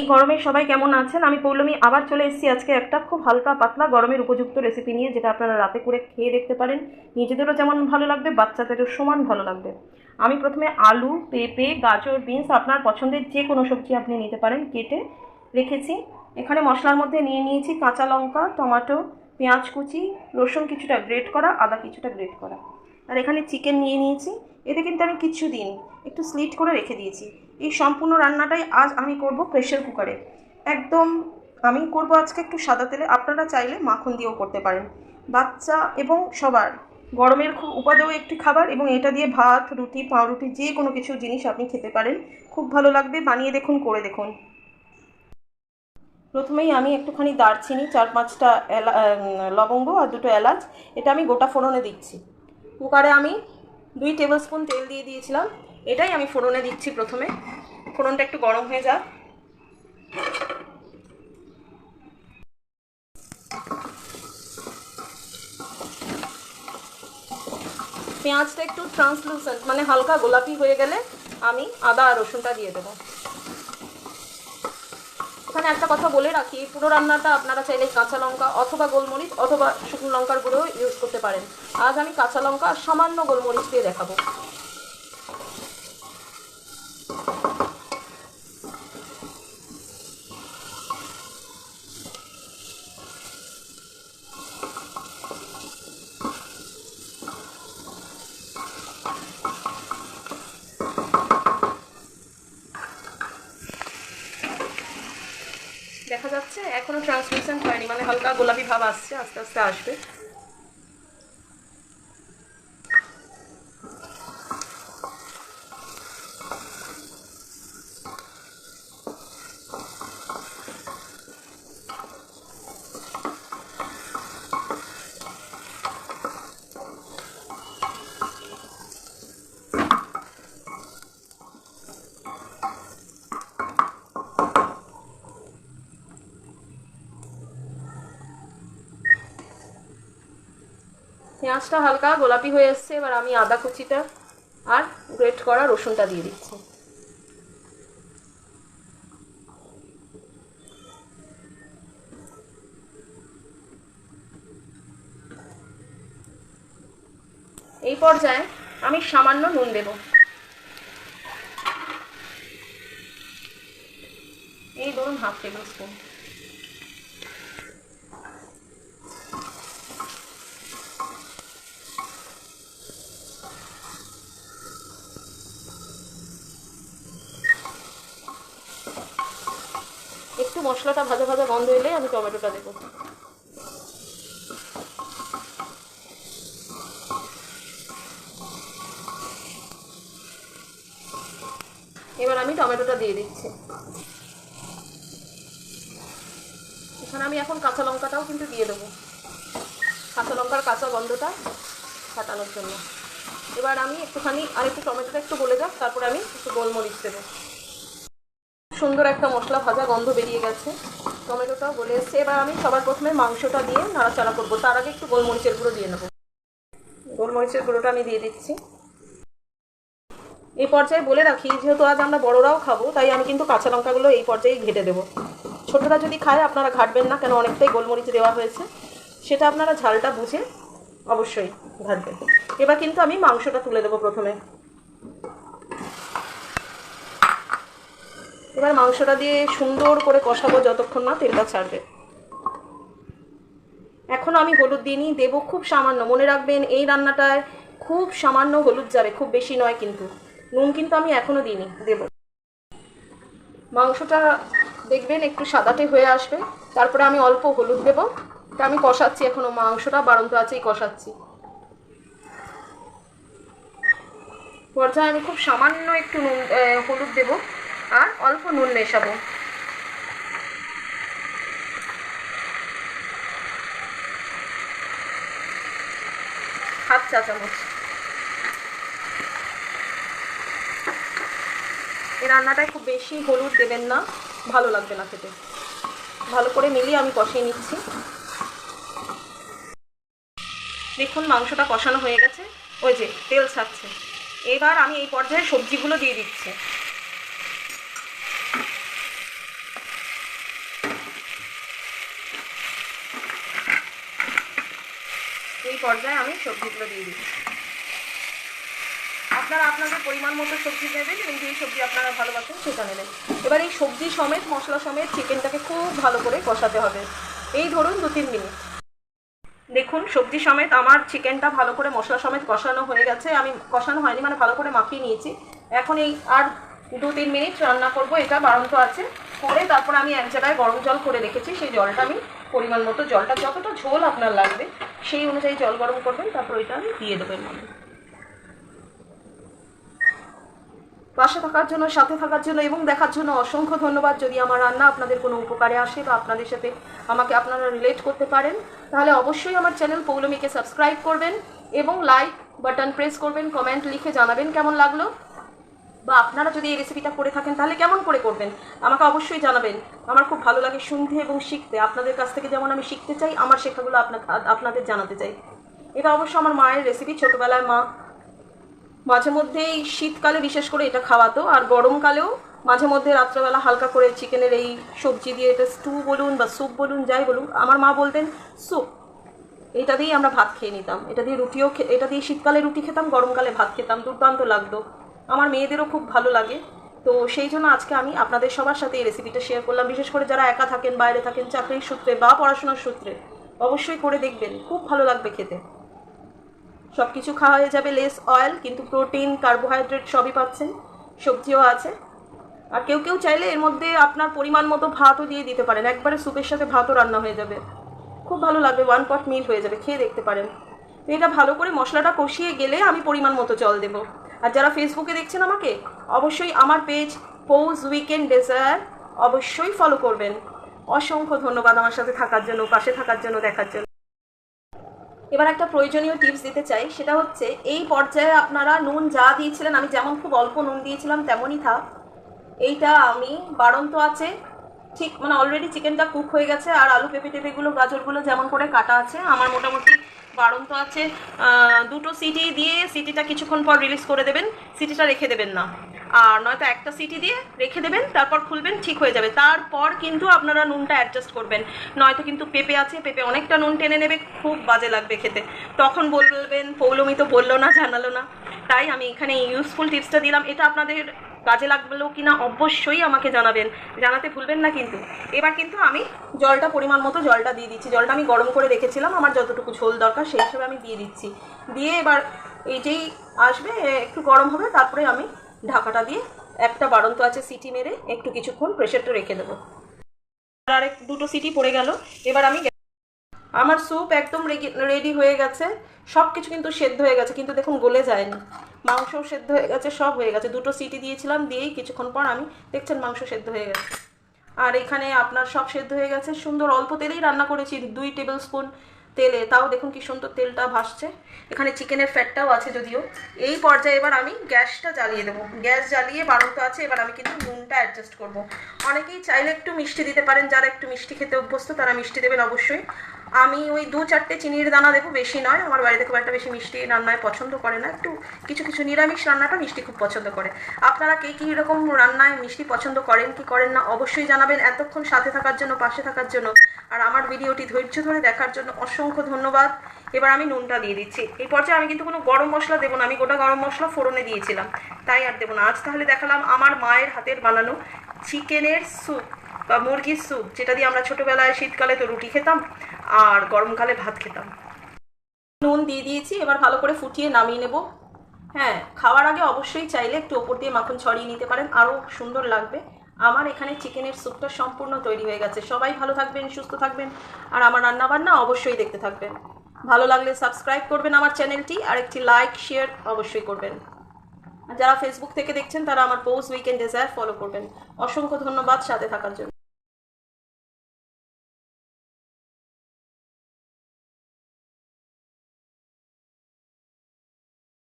এই গরমে সবাই কেমন আছেন? আমি পৌলমী, আবার চলে এসেছি আজকে একটা খুব হালকা পাতলা গরমের উপযুক্ত রেসিপি নিয়ে, যেটা আপনারা রাতে করে খেয়ে দেখতে পারেন। নিজেদেরও যেমন ভালো লাগবে, বাচ্চাদেরও সমান ভালো লাগবে। আমি প্রথমে আলু, পেঁপে, গাজর, বিনস, আপনার পছন্দের যে কোনো সবজি আপনি নিতে পারেন, কেটে রেখেছি। এখানে মশলার মধ্যে নিয়ে নিয়েছি কাঁচা লঙ্কা, টমেটো, পেঁয়াজ কুচি, রসুন কিছুটা গ্রেট করা, আদা কিছুটা গ্রেট করা। আর এখানে চিকেন নিয়ে নিয়েছি। এতে কিন্তু আমি কিচ্ছু দিন একটু স্লিট করে রেখে দিয়েছি। এই সম্পূর্ণ রান্নাটাই আজ আমি করব প্রেশার কুকারে একদম আমি করব আজকে একটু সাদা তেলে। আপনারা চাইলে মাখন দিয়েও করতে পারেন। বাচ্চা এবং সবার, গরমের খুব উপাদেয় একটি খাবার এবং এটা দিয়ে ভাত, রুটি, পাউরুটি, যে কোনো কিছু জিনিস আপনি খেতে পারেন। খুব ভালো লাগবে। বানিয়ে দেখুন, করে দেখুন। প্রথমেই আমি একটুখানি দারচিনি, চার পাঁচটা এলা লবঙ্গ আর দুটো এলাচ। এটা আমি গোটা ফোড়নে দিচ্ছি। কুকারে আমি দুই টেবিল স্পুন তেল দিয়ে দিয়েছিলাম। এটাই আমি ফোড়নে দিচ্ছি প্রথমে। ফোড়নটা একটু গরম হয়ে যাক। পেঁয়াজটা একটু ট্রান্সলুসেন্ট মানে হালকা গোলাপি হয়ে গেলে আমি আদা আর রসুনটা দিয়ে দেবো। এখানে একটা কথা বলে রাখি, পুরো রান্নাটা আপনারা চাইলে কাঁচা লঙ্কা অথবা গোলমরিচ অথবা শুকনো লঙ্কার গুঁড়ো ইউজ করতে পারেন। আজ আমি কাঁচা লঙ্কা সামান্য গোলমরিচ দিয়ে দেখাবো দেখা যাচ্ছে এখনও ট্রান্সমিশন হয়নি মানে হালকা গোলাপি ভাব আসছে আস্তে আস্তে আসবে। পেঁয়াজটা হালকা গোলাপি হয়ে এসছে, এবার আমি আদা কুচিটা আর গ্রেট করা রসুনটা দিয়ে দিচ্ছি। এই পর্যায়ে আমি সামান্য নুন দেব। এই ধরুন হাফ টেবিল স্পুন। একটু মশলাটা ভাজা ভাজা গন্ধ এলে আমি টমেটোটা দেবো। এবার আমি টমেটোটা দিয়ে দিচ্ছি। এখানে আমি এখন কাঁচা লঙ্কাটাও কিন্তু দিয়ে দেবো। কাঁচা লঙ্কার কাঁচা গন্ধটা কাটানোর জন্য। এবার আমি একটুখানি আর একটু টমেটোটা একটু গলে যাক, তারপরে আমি একটু গোলমরিচ দেবো। সুন্দর একটা মশলা ভাজা গন্ধ বেরিয়ে গেছে। টমেটোটাও গলে এসছে। এবার আমি সবার প্রথমে মাংসটা দিয়ে নাড়াচাড়া করব। তার আগে একটু গোলমরিচের গুঁড়ো দিয়ে নেব। গোলমরিচের গুঁড়োটা আমি দিয়ে দিচ্ছি। এই পর্যায়ে বলে রাখি, যেহেতু আজ আমরা বড়রাও খাব, তাই আমি কিন্তু কাঁচা লঙ্কাগুলো এই পর্যায়ে ঘেটে দেবো। ছোটরা যদি খায়, আপনারা ঘাটবেন না, কেন অনেকটাই গোলমরিচ দেওয়া হয়েছে। সেটা আপনারা ঝালটা বুঝে অবশ্যই ঘাটবেন। এবার কিন্তু আমি মাংসটা তুলে দেবো প্রথমে। এবার মাংসটা দিয়ে সুন্দর করে কষাবো যতক্ষণ না তেলটা ছাড়বে। এখন আমি হলুদ দিইনি দেবো খুব সামান্য। মনে রাখবেন, এই রান্নাটায় খুব সামান্য হলুদ যাবে খুব বেশি নয় কিন্তু। নুন কিন্তু আমি এখনও দিইনি, দেব। মাংসটা দেখবেন একটু সাদাটে হয়ে আসবে। তারপরে আমি অল্প হলুদ দেবো। তা আমি কষাচ্ছি এখনও, মাংসটা বাড়ন্ত আছেই কষাচ্ছি। পর্যায়ে আমি খুব সামান্য একটু নুন হলুদ দেবো। আর অল্প নুন মেশাবো। হাফ চা চামচ। এই রান্নাটায় খুব বেশি হলুদ দেবেন না, ভালো লাগবে না খেতে। ভালো করে মিলিয়ে আমি কষিয়ে নিচ্ছি। দেখুন মাংসটা কষানো হয়ে গেছে। ওই যে তেল ছাড়ছে। এবার আমি এই পর্যায়ে সবজিগুলো দিয়ে দিচ্ছি। পর্যায়ে আমি সবজিগুলো দিয়ে দিচ্ছি। আপনারা আপনাদের পরিমাণ মতো সবজি নেবেন এবং যেই সবজি আপনারা ভালোবাসেন সেটা নেবেন। এবার এই সবজি সমেত, মশলা সমেত, চিকেনটাকে খুব ভালো করে কষাতে হবে। এই ধরুন দু তিন মিনিট। দেখুন, সবজি সমেত আমার চিকেনটা ভালো করে মশলা সমেত কষানো হয়ে গেছে। আমি কষানো হয়নি মানে ভালো করে মাখিয়ে নিয়েছি। এখন এই আর দু তিন মিনিট রান্না করব, এটা বাড়ন্ত আছে। করে তারপর আমি এক জায়গায় গরম জল করে রেখেছি। সেই জলটা আমি পরিমাণ মতো জলটা, যতটা ঝোল আপনার লাগবে সেই অনুযায়ী জল গরম করবেন, তারপর ওইটা আমি দিয়ে দেবেন মনে পাশে থাকার জন্য, সাথে থাকার জন্য এবং দেখার জন্য অসংখ্য ধন্যবাদ। যদি আমার রান্না আপনাদের কোনো উপকারে আসে বা আপনাদের সাথে আমাকে আপনারা রিলেট করতে পারেন, তাহলে অবশ্যই আমার চ্যানেল পৌলমীকে সাবস্ক্রাইব করবেন এবং লাইক বাটন প্রেস করবেন কমেন্ট লিখে জানাবেন কেমন লাগল। বা আপনারা যদি এই রেসিপিটা করে থাকেন, তাহলে কেমন করে করবেন? আমাকে অবশ্যই জানাবেন। আমার খুব ভালো লাগে শুনতে এবং শিখতে। আপনাদের কাছ থেকে যেমন আমি শিখতে চাই, আমার শেখাগুলো আপনাকে, আপনাদের জানাতে চাই। এটা অবশ্য আমার মায়ের রেসিপি ছোটোবেলায় মা মাঝে মধ্যে এই শীতকালে বিশেষ করে এটা খাওয়াতো, আর গরমকালেও মাঝে মধ্যে রাত্রেবেলা হালকা করে চিকেনের এই সবজি দিয়ে এটা স্টু বলুন বা স্যুপ বলুন, যাই বলুন আমার মা বলতেন স্যুপ এটা দিয়েই আমরা ভাত খেয়ে নিতাম। এটা দিয়ে রুটিও খে- এটা দিয়ে শীতকালে রুটি খেতাম, গরমকালে ভাত খেতাম, দুর্দান্ত লাগতো। আমার মেয়েদেরও খুব ভালো লাগে। তো সেই জন্য আজকে আমি আপনাদের সবার সাথে এই রেসিপিটা শেয়ার করলাম। বিশেষ করে যারা একা থাকেন, বাইরে থাকেন, চাকরির সূত্রে বা পড়াশোনার সূত্রে, অবশ্যই করে দেখবেন। খুব ভালো লাগবে খেতে। সব কিছু খাওয়া হয়ে যাবে লেস অয়েল কিন্তু প্রোটিন কার্বোহাইড্রেট সবই পাচ্ছেন। সবজিও আছে। আর কেউ কেউ চাইলে এর মধ্যে আপনার পরিমাণ মতো ভাতও দিয়ে দিতে পারেন। একবারে স্যুপের সাথে ভাতও রান্না হয়ে যাবে। খুব ভালো লাগবে ওয়ান পট মিল হয়ে যাবে। খেয়ে দেখতে পারেন। এটা ভালো করে মশলাটা কষিয়ে গেলে আমি পরিমাণ মতো জল দেব। আর যারা ফেসবুকে দেখছেন আমাকে, অবশ্যই আমার পেজ পৌজ উইকেন্ড ডেজায়ার অবশ্যই ফলো করবেন। অসংখ্য ধন্যবাদ আমার সাথে থাকার জন্য, পাশে থাকার জন্য, দেখার জন্য। এবার একটা প্রয়োজনীয় টিপস দিতে চাই, সেটা হচ্ছে এই পর্যায়ে আপনারা নুন যা দিয়েছিলেন, আমি যেমন খুব অল্প নুন দিয়েছিলাম, তেমনই থাক। এইটা আমি বাড়ন্ত আছে ঠিক মানে অলরেডি চিকেনটা কুক হয়ে গেছে আর আলু পেঁপে টেপেগুলো গাজরগুলো যেমন করে কাটা আছে, আমার মোটামুটি বাড়ন্ত আছে। দুটো সিটি দিয়ে সিটিটা কিছুক্ষণ পর রিলিজ করে দেবেন, সিটিটা রেখে দেবেন না। আর নয়তো একটা সিটি দিয়ে রেখে দেবেন, তারপর খুলবেন, ঠিক হয়ে যাবে। তারপর কিন্তু আপনারা নুনটা অ্যাডজাস্ট করবেন। নয়তো কিন্তু পেঁপে আছে, পেঁপে অনেকটা নুন টেনে নেবে, খুব বাজে লাগবে খেতে। তখন বলবেন, পৌলমি তো বলল না, জানালো না। তাই আমি এখানে ইউজফুল টিপসটা দিলাম। এটা আপনাদের কাজে লাগল কি না অবশ্যই আমাকে জানাবেন। জানাতে ভুলবেন না কিন্তু। এবার কিন্তু আমি জলটা পরিমাণ মতো জলটা দিয়ে দিচ্ছি। জলটা আমি গরম করে রেখেছিলাম, আমার যতটুকু ঝোল দরকার সেই হিসেবে আমি দিয়ে দিচ্ছি। দিয়ে এবার এই যেই আসবে একটু গরম হবে, তারপরে আমি ঢাকাটা দিয়ে একটা বাড়ন্ত আছে সিটি মেরে একটু কিছুক্ষণ প্রেশারটা রেখে দেবো। আর এক দুটো সিটি পড়ে গেল। এবার আমি আমার স্যুপ একদম রেডি হয়ে গেছে। সব কিছু কিন্তু সেদ্ধ হয়ে গেছে, কিন্তু দেখুন গলে যায়নি। মাংসও সেদ্ধ হয়ে গেছে, সব হয়ে গেছে। দুটো সিটি দিয়েছিলাম, দিয়েই কিছুক্ষণ পর আমি দেখছেন মাংস সেদ্ধ হয়ে গেছে। আর এখানে আপনার সব সেদ্ধ হয়ে গেছে, সুন্দর অল্প তেলেই রান্না করেছি, দুই টেবিল স্পুন তেলে। তাও দেখুন কি সুন্দর তেলটা ভাসছে। এখানে চিকেনের ফ্যাটটাও আছে যদিও। এই পর্যায়ে এবার আমি গ্যাসটা জ্বালিয়ে দেবো। গ্যাস জ্বালিয়ে বাড়ন্ত আছে, এবার আমি কিন্তু নুনটা অ্যাডজাস্ট করব। অনেকেই চাইলে একটু মিষ্টি দিতে পারেন, যারা একটু মিষ্টি খেতে অভ্যস্ত, তারা মিষ্টি দেবেন অবশ্যই। আমি ওই দু চারটে চিনির দানা দেবো বেশি নয়, আমার বাড়িতে খুব একটা বেশি মিষ্টি রান্নায় পছন্দ করে না, একটু কিছু কিছু নিরামিষ রান্নাটা মিষ্টি খুব পছন্দ করে। আপনারা কে কী রকম রান্নায় মিষ্টি পছন্দ করেন, কি করেন না, অবশ্যই জানাবেন এতক্ষণ সাথে থাকার জন্য, পাশে থাকার জন্য। আর আমার ভিডিওটি ধৈর্য ধরে দেখার জন্য অসংখ্য ধন্যবাদ। এবার আমি নুনটা দিয়ে দিচ্ছি। এই পর্যায়ে আমি কিন্তু কোনো গরম মশলা দেবো না, আমি গোটা গরম মশলা ফোড়নে দিয়েছিলাম। তাই আর দেবো না। আজ তাহলে দেখালাম আমার মায়ের হাতের বানানো চিকেনের স্যুপ বা মুরগির স্যুপ, যেটা দিয়ে আমরা ছোটোবেলায় শীতকালে তো রুটি খেতাম। আর গরমকালে ভাত খেতাম। নুন দিয়ে দিয়েছি, এবার ভালো করে ফুটিয়ে নামিয়ে নেব। হ্যাঁ খাওয়ার আগে অবশ্যই চাইলে একটু ওপর দিয়ে মাখন ছড়িয়ে নিতে পারেন, আরও সুন্দর লাগবে। আমার এখানে চিকেনের স্যুপটা সম্পূর্ণ তৈরি হয়ে গেছে। সবাই ভালো থাকবেন, সুস্থ থাকবেন, আর আমার রান্নাবান্না অবশ্যই দেখতে থাকবেন। ভালো লাগলে সাবস্ক্রাইব করবেন আমার চ্যানেলটি, আর একটি লাইক, শেয়ার অবশ্যই করবেন। যারা ফেসবুক থেকে দেখছেন, তারা আমার পোস্ট উইকেন্ড ডেজায়ার ফলো করবেন। অসংখ্য ধন্যবাদ সাথে থাকার জন্য।